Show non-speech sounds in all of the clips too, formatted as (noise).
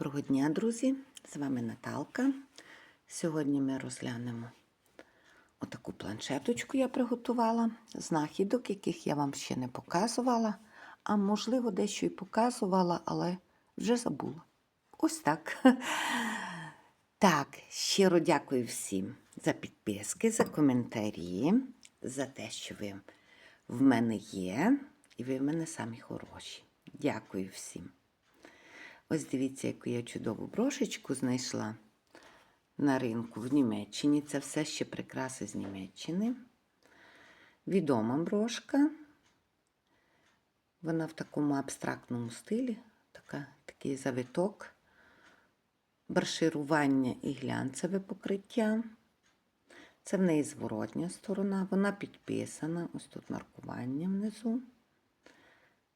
Доброго дня, друзі! З вами Наталка. Сьогодні ми розглянемо отаку планшеточку я приготувала, знахідок, яких я вам ще не показувала, а можливо, дещо і показувала, але вже забула. Ось так. (laughs) Так, щиро дякую всім за підписки, за коментарі, за те, що ви в мене є, і ви в мене самі хороші. Дякую всім. Ось дивіться, яку я чудову брошечку знайшла на ринку в Німеччині. Це все ще прикраси з Німеччини. Відома брошка. Вона в такому абстрактному стилі, така, такий завиток, барширування і глянцеве покриття. Це в неї зворотня сторона, вона підписана. Ось тут маркування внизу.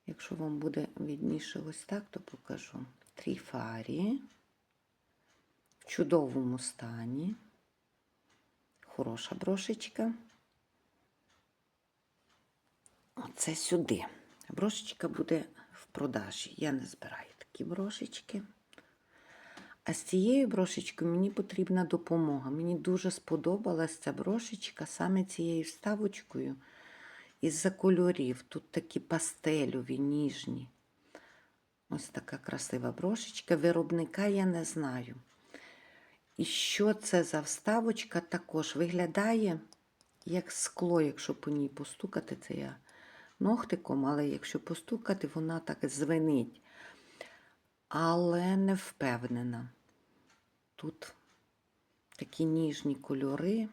Якщо вам буде відніше ось так, то покажу. Тріфарі в чудовому стані. Хороша брошечка. Оце сюди. Брошечка буде в продажі. Я не збираю такі брошечки. А з цією брошечкою мені потрібна допомога. Мені дуже сподобалась ця брошечка саме цією вставочкою із-за кольорів. Тут такі пастельові, ніжні. Ось така красива брошечка. Виробника я не знаю. І що це за вставочка також виглядає як скло, якщо по ній постукати, це я ногтиком, але якщо постукати, вона так звенить. Але не впевнена. Тут такі ніжні кольори.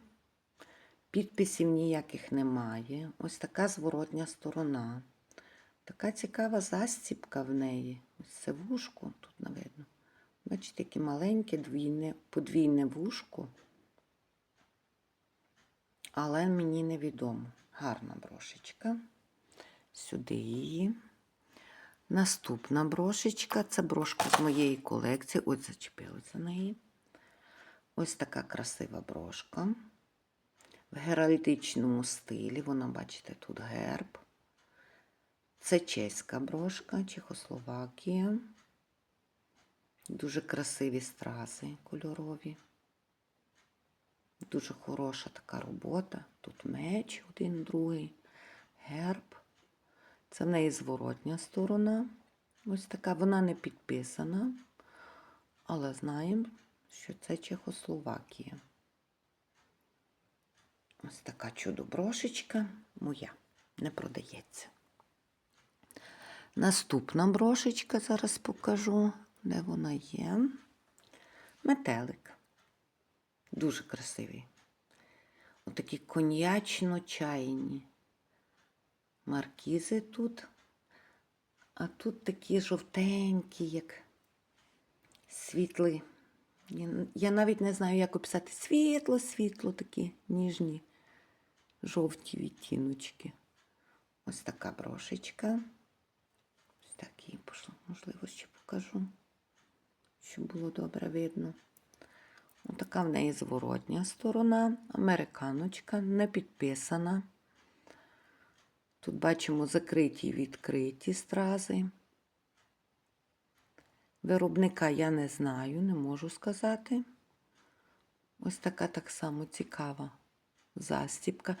Підписів ніяких немає. Ось така зворотня сторона. Така цікава застіпка в неї. Ось це вушко тут не видно. Бачите, яке маленьке двійне, подвійне вушко. Але мені невідомо. Гарна брошечка. Сюди її. Наступна брошечка це брошка з моєї колекції. Ось зачепилася за неї. Ось така красива брошка в геральдичному стилі. Вона, бачите, тут герб. Це чеська брошка, Чехословакія. Дуже красиві стрази кольорові. Дуже хороша така робота. Тут меч один, другий, герб. Це в неї зворотня сторона. Ось така, вона не підписана, але знаємо, що це Чехословакія. Ось така чудо-брошечка моя не продається. Наступна брошечка, зараз покажу, де вона є. Метелик. Дуже красивий. Отакі коньячно-чайні маркізи тут. А тут такі жовтенькі, як світлий. Я, навіть не знаю, як описати світло, світло, такі ніжні, жовті відтіночки. Ось така брошечка. Так її пошло, можливо, ще покажу, щоб було добре видно. Ось така в неї зворотня сторона, американочка, не підписана. Тут бачимо закриті і відкриті стрази. Виробника я не знаю, не можу сказати. Ось така так само цікава застіпка.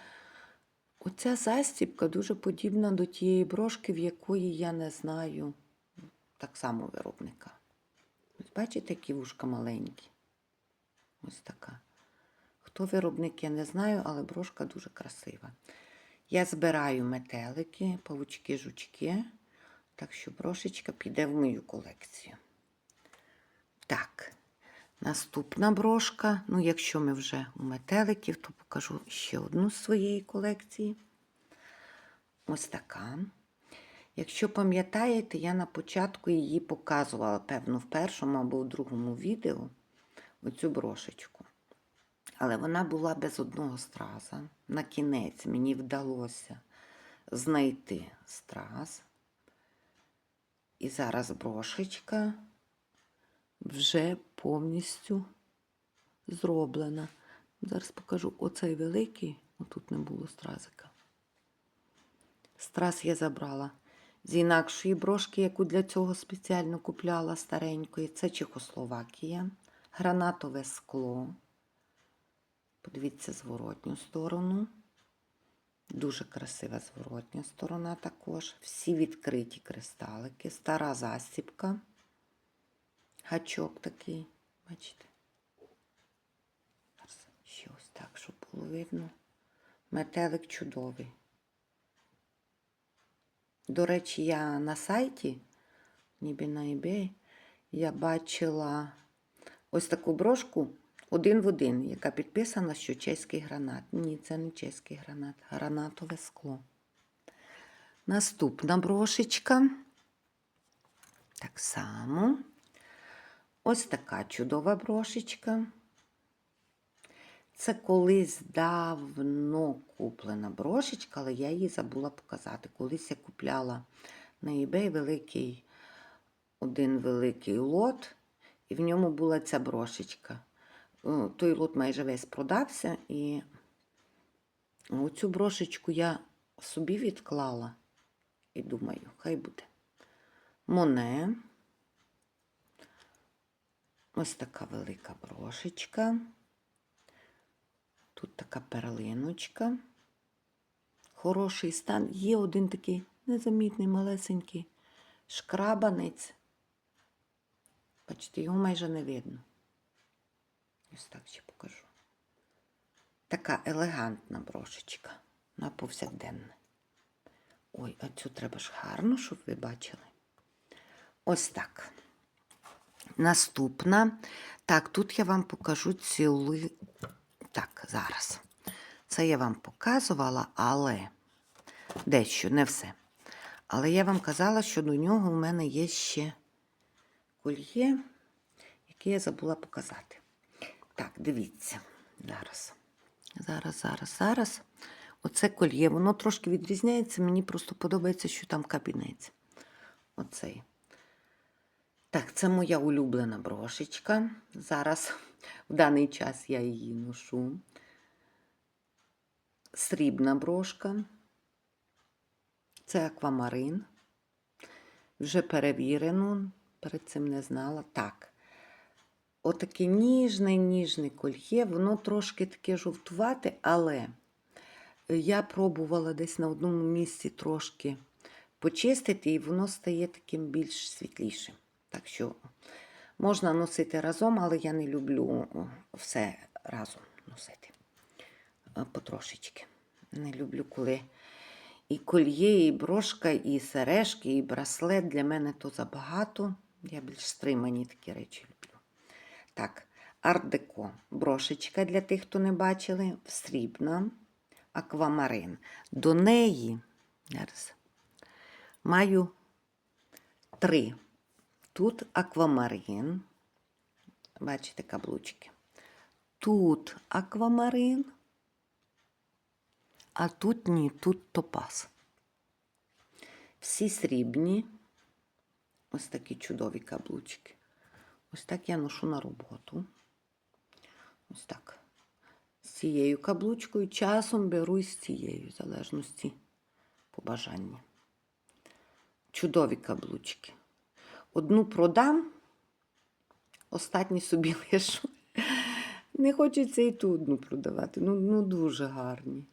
Оця застіпка дуже подібна до тієї брошки, в якої я не знаю так само виробника. Ось бачите, які вушка маленькі. Ось така. Хто виробник, я не знаю, але брошка дуже красива. Я збираю метелики, павучки, жучки, так що брошечка піде в мою колекцію. Так, наступна брошка. Ну, якщо ми вже у метеликів, то покажу ще одну з своєї колекції. Ось така. Якщо пам'ятаєте, я на початку її показувала, певно, в першому або в другому відео оцю брошечку. Але вона була без одного страза. На кінець мені вдалося знайти страз. І зараз брошечка вже повністю зроблена. Зараз покажу оцей великий, отут не було стразика. Страз я забрала з інакшої брошки, яку для цього спеціально купляла старенької. Це Чехословакія, гранатове скло. Подивіться зворотню сторону. Дуже красива зворотня сторона також. Всі відкриті кристалики, стара застібка. Гачок такий, бачите? Ще ось так, щоб було видно. Метелик чудовий. До речі, я на сайті, ніби на eBay, я бачила ось таку брошку один в один, яка підписана, що чеський гранат. Ні, це не чеський гранат, гранатове скло. Наступна брошечка. Так само. Ось така чудова брошечка. Це колись давно куплена брошечка, але я її забула показати. Колись я купляла на eBay великий, один великий лот, і в ньому була ця брошечка. Той лот майже весь продався, і оцю брошечку я собі відклала і думаю, хай буде. Моне. Ось така велика брошечка. Тут така перлиночка. Хороший стан. Є один такий незамітний, малесенький шкрабанець. Бачите, його майже не видно. Ось так ще покажу. Така елегантна брошечка на повсякденне. Ой, а цю треба ж гарно, щоб ви бачили. Ось так. Наступна. Так, тут я вам покажу цілу. Так, зараз. Це я вам показувала, але дещо, не все. Але я вам казала, що до нього у мене є ще кольє, яке я забула показати. Так, дивіться. Зараз. Зараз, зараз, зараз. Оце кольє, воно трошки відрізняється. Мені просто подобається, що там кабінець. Оцей. Так, це моя улюблена брошечка. Зараз, в даний час, я її ношу. Срібна брошка. Це аквамарин. Вже перевірено, перед цим не знала. Так. Отаке ніжне, ніжне кольє, воно трошки таке жовтувате, але я пробувала десь на одному місці трошки почистити, і воно стає таким більш світлішим. Так що можна носити разом, але я не люблю все разом носити. Е, Потрошечки. Не люблю, коли і кольє, і брошка, і сережки, і браслет. Для мене то забагато. Я більш стримані такі речі люблю. Так, арт-деко. Брошечка для тих, хто не бачили. Срібна, аквамарин. До неї зараз маю три. Тут аквамарин. Бачите, каблучки. Тут аквамарин, а тут ні, тут топаз. Всі срібні. Ось такі чудові каблучки. Ось так я ношу на роботу. Ось так. З цією каблучкою часом беру і з цією, в залежності побажання. Чудові каблучки. Одну продам, останні собі (laughs) лишу. Не хочеться і ту одну продавати. Ну, ну дуже гарні.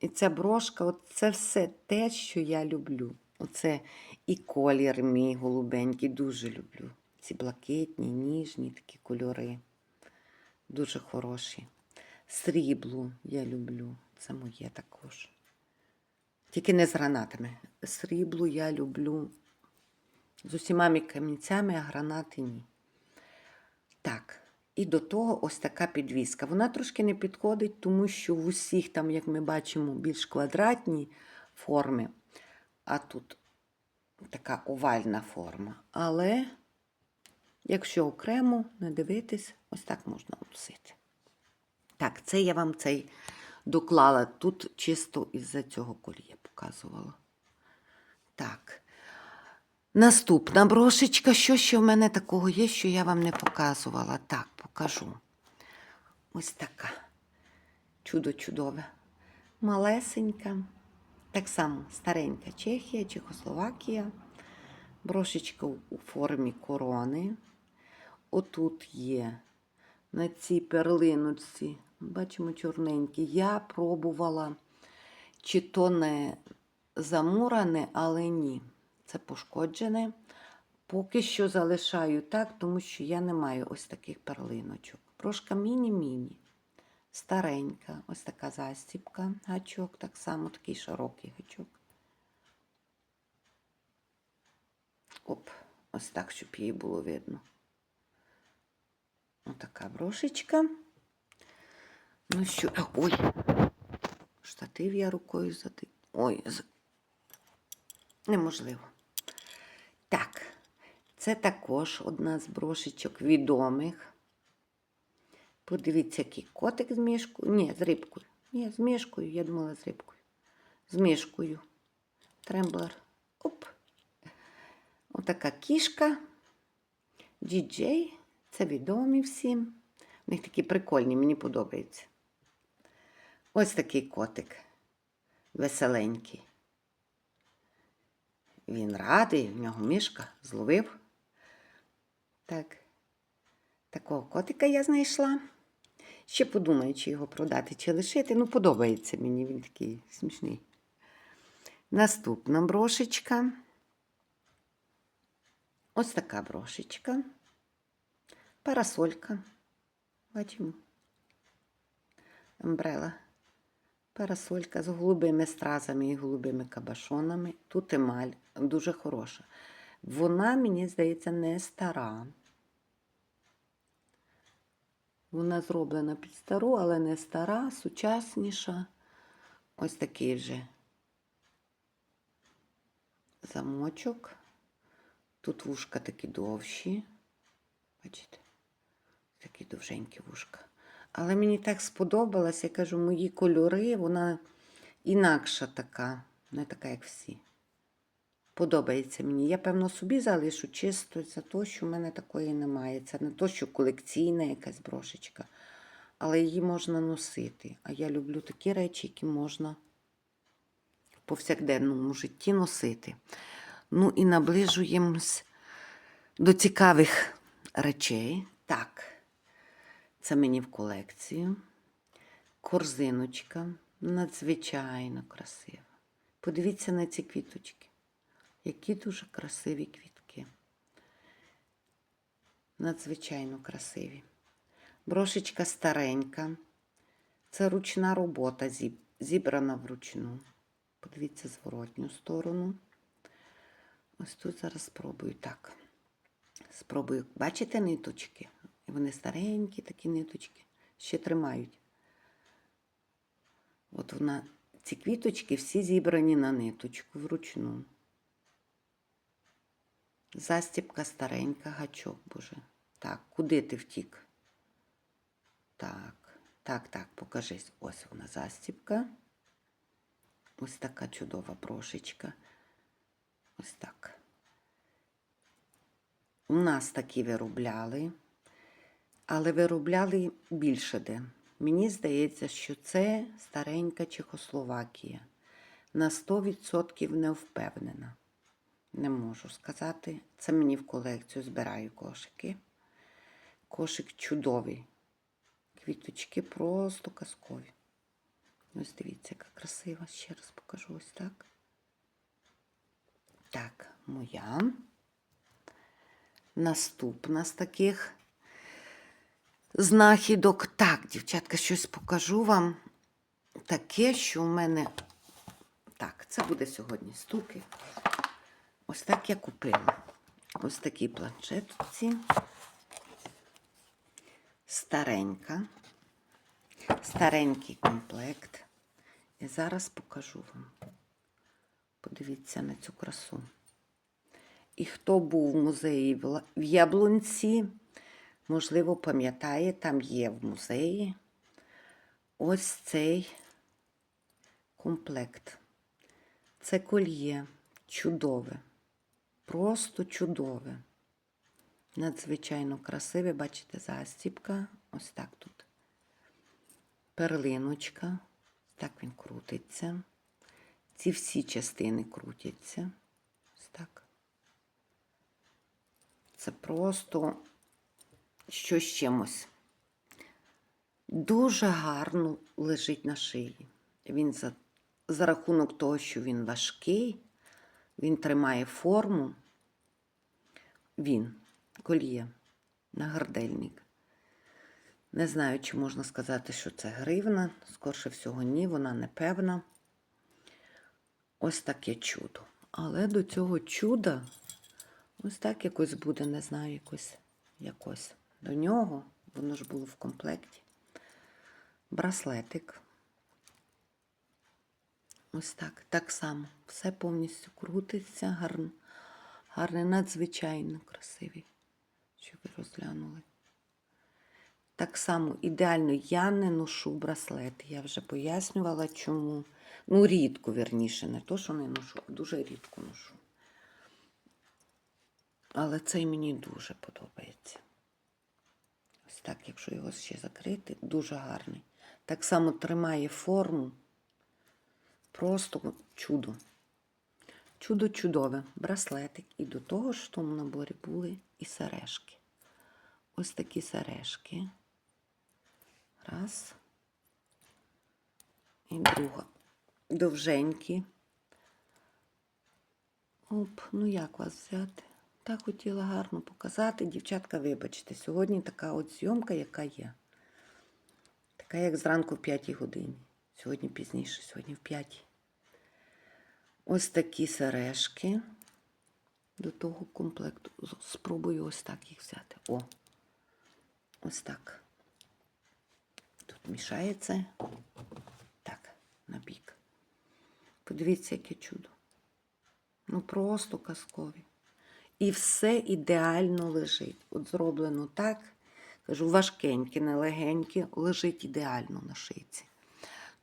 І ця брошка, от це все те, що я люблю. Оце і колір мій голубенький, дуже люблю. Ці блакитні, ніжні такі кольори. Дуже хороші. Срібло я люблю. Це моє також. Тільки не з гранатами. Срібло я люблю з усіма камінцями, а гранати ні. Так, і до того ось така підвіска. Вона трошки не підходить, тому що в усіх, там, як ми бачимо, більш квадратні форми, а тут така овальна форма. Але, якщо окремо не дивитись, ось так можна носити. Так, це я вам цей доклала. Тут чисто із-за цього колія показувала. Так. Наступна брошечка. Що ще в мене такого є, що я вам не показувала? Так, покажу. Ось така. Чудо чудове. Малесенька. Так само старенька Чехія, Чехословакія. Брошечка у формі корони. Отут є на цій перлиночці, бачимо чорненькі. Я пробувала, чи то не замуране, але ні. Це пошкоджене. Поки що залишаю так, тому що я не маю ось таких перлиночок. Прошка міні-міні. Старенька, ось така застіпка, гачок, так само такий широкий гачок. Оп, ось так, щоб її було видно. Отака брошечка. Ну що, ой, штатив я рукою зади. Ой, неможливо. Так, це також одна з брошечок відомих. Подивіться, який котик з мішкою. Ні, з рибкою. Ні, з мішкою, я думала з рибкою. З мішкою. Тремблер. Оп. Отака кішка. Діджей. Це відомі всім. У них такі прикольні, мені подобається. Ось такий котик. Веселенький. Він радий, в нього мішка зловив. Так. Такого котика я знайшла. Ще подумаю, чи його продати, чи лишити. Ну, подобається мені, він такий смішний. Наступна брошечка. Ось така брошечка. Парасолька. Бачимо. Амбрела. Парасолька з голубими стразами і голубими кабашонами. Тут емаль дуже хороша. Вона, мені здається, не стара. Вона зроблена під стару, але не стара, сучасніша. Ось такий вже замочок. Тут вушка такі довші. Бачите? Такі довженькі вушка. Але мені так сподобалось, я кажу, мої кольори, вона інакша така, не така, як всі. Подобається мені. Я, певно, собі залишу чисто за те, що в мене такої немає. Це не то, що колекційна якась брошечка, але її можна носити. А я люблю такі речі, які можна в повсякденному житті носити. Ну і наближуємось до цікавих речей. Так, це мені в колекцію. Корзиночка надзвичайно красива. Подивіться на ці квіточки. Які дуже красиві квітки. Надзвичайно красиві. Брошечка старенька. Це ручна робота, зібрана вручну. Подивіться зворотню сторону. Ось тут зараз спробую так. Спробую. Бачите ниточки? І Вони старенькі такі ниточки, ще тримають. От вона, ці квіточки всі зібрані на ниточку вручну. Застіпка старенька, гачок, боже. Так, куди ти втік? Так, так, так, покажись. Ось вона застіпка. Ось така чудова брошечка. Ось так. У нас такі виробляли, але виробляли більше де. Мені здається, що це старенька Чехословакія. На 100% не впевнена. Не можу сказати. Це мені в колекцію збираю кошики. Кошик чудовий. Квіточки просто казкові. Ось дивіться, яка красива. Ще раз покажу ось так. Так, моя. Наступна з таких знахідок. Так, дівчатка, щось покажу вам. Таке, що в мене. Так, це буде сьогодні стуки. Ось так я купила. Ось такий планшет ці. Старенька. Старенький комплект. І зараз покажу вам. Подивіться на цю красу. І хто був в музеї в Яблунці, можливо, пам'ятає, там є в музеї ось цей комплект. Це кольє чудове, просто чудове. Надзвичайно красиве, бачите, застіпка. Ось так тут. Перлиночка. Так він крутиться. Ці всі частини крутяться. Ось так. Це просто щось з чимось. Дуже гарно лежить на шиї. Він за, за рахунок того, що він важкий, він тримає форму. Він, коліє, нагардельник. Не знаю, чи можна сказати, що це гривна. Скорше всього, ні, вона не певна. Ось таке чудо. Але до цього чуда ось так якось буде, не знаю, якось, якось. До нього, воно ж було в комплекті. Браслетик. Ось так. Так само. Все повністю крутиться, гарно. Гарний, надзвичайно красивий. Щоб ви розглянули. Так само ідеально я не ношу браслети. Я вже пояснювала, чому. Ну, рідко, верніше, не то, що не ношу, а дуже рідко ношу. Але цей мені дуже подобається. Ось так, якщо його ще закрити, дуже гарний. Так само тримає форму. Просто чудо. Чудо чудове. Браслетик. І до того ж в тому наборі були і сережки. Ось такі сережки. Раз. І друга. Довженькі. Оп, ну як вас взяти? Так хотіла гарно показати. Дівчатка, вибачте, сьогодні така от зйомка, яка є. Така, як зранку в 5 годині. Сьогодні пізніше, сьогодні в 5. Ось такі сережки до того комплекту. Спробую ось так їх взяти. О! Ось так. Тут мішається. Так, на бік. Подивіться, яке чудо. Ну, просто казкові. І все ідеально лежить. От зроблено так. Кажу, важкеньке, не легеньке, лежить ідеально на шийці.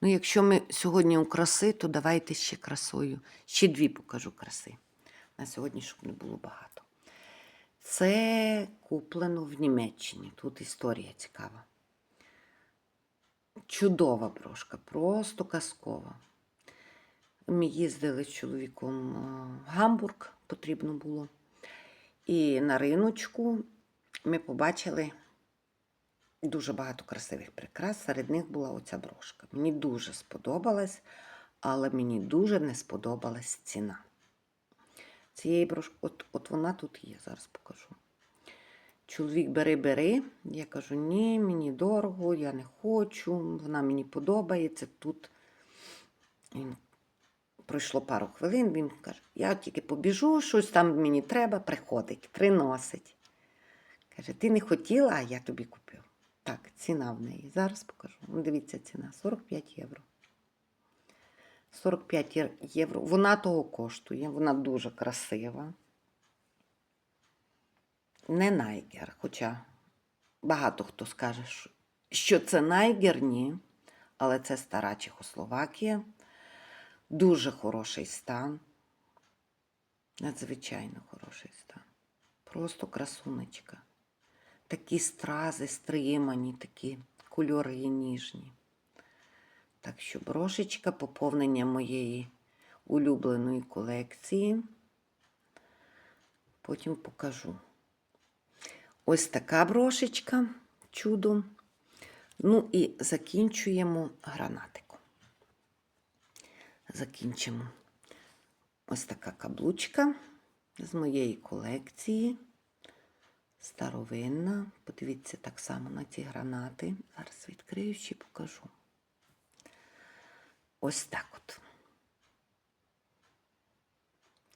Ну, якщо ми сьогодні у краси, то давайте ще красою. Ще дві покажу краси. На сьогодні, щоб не було багато. Це куплено в Німеччині. Тут історія цікава. Чудова брошка, просто казкова. Ми їздили з чоловіком в Гамбург, потрібно було. І на риночку ми побачили дуже багато красивих прикрас. Серед них була оця брошка. Мені дуже сподобалась, але мені дуже не сподобалась ціна. Цієї брошки, от, от вона тут є, зараз покажу. Чоловік бери, бери. Я кажу, ні, мені дорого, я не хочу, вона мені подобається. Тут він пройшло пару хвилин, він каже, я тільки побіжу, щось там мені треба, приходить, приносить. Каже, ти не хотіла, а я тобі купив. Так, ціна в неї. Зараз покажу. Ну, Дивіться, ціна 45 євро. 45 євро. Вона того коштує, вона дуже красива. Не найгер, хоча багато хто скаже, що- це найгер, ні. Але це стара Чехословакія. Дуже хороший стан. Надзвичайно хороший стан. Просто красунечка. Такі стрази стримані, такі кольори ніжні. Так що брошечка поповнення моєї улюбленої колекції. Потім покажу. Ось така брошечка, чудо. Ну і закінчуємо гранатиком. Закінчимо. Ось така каблучка з моєї колекції. Старовинна. Подивіться так само на ці гранати. Зараз відкрию ще покажу. Ось так от.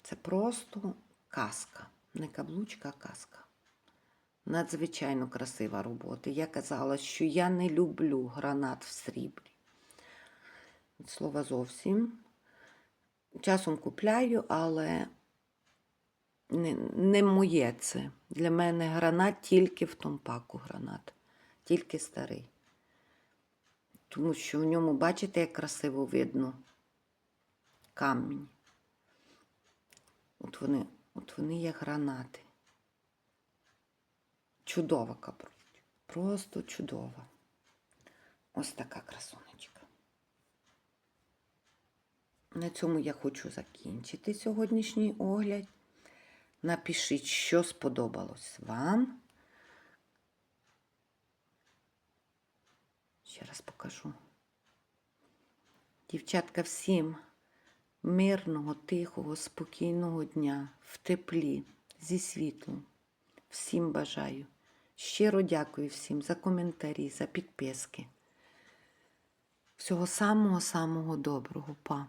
Це просто казка. Не каблучка, а казка. Надзвичайно красива робота. Я казала, що я не люблю гранат в сріблі. Слова зовсім. Часом купляю, але не, не моє це. Для мене гранат тільки в томпаку гранат, тільки старий. Тому що в ньому, бачите, як красиво видно камінь. От вони, от вони є гранати. Чудова капруть. Просто чудова. Ось така красунечка. На цьому я хочу закінчити сьогоднішній огляд. Напишіть, що сподобалось вам. Ще раз покажу. Дівчатка, всім мирного, тихого, спокійного дня, в теплі, зі світлом. Всім бажаю. Щиро дякую всім за коментарі, за підписки. Всього самого-самого доброго, па.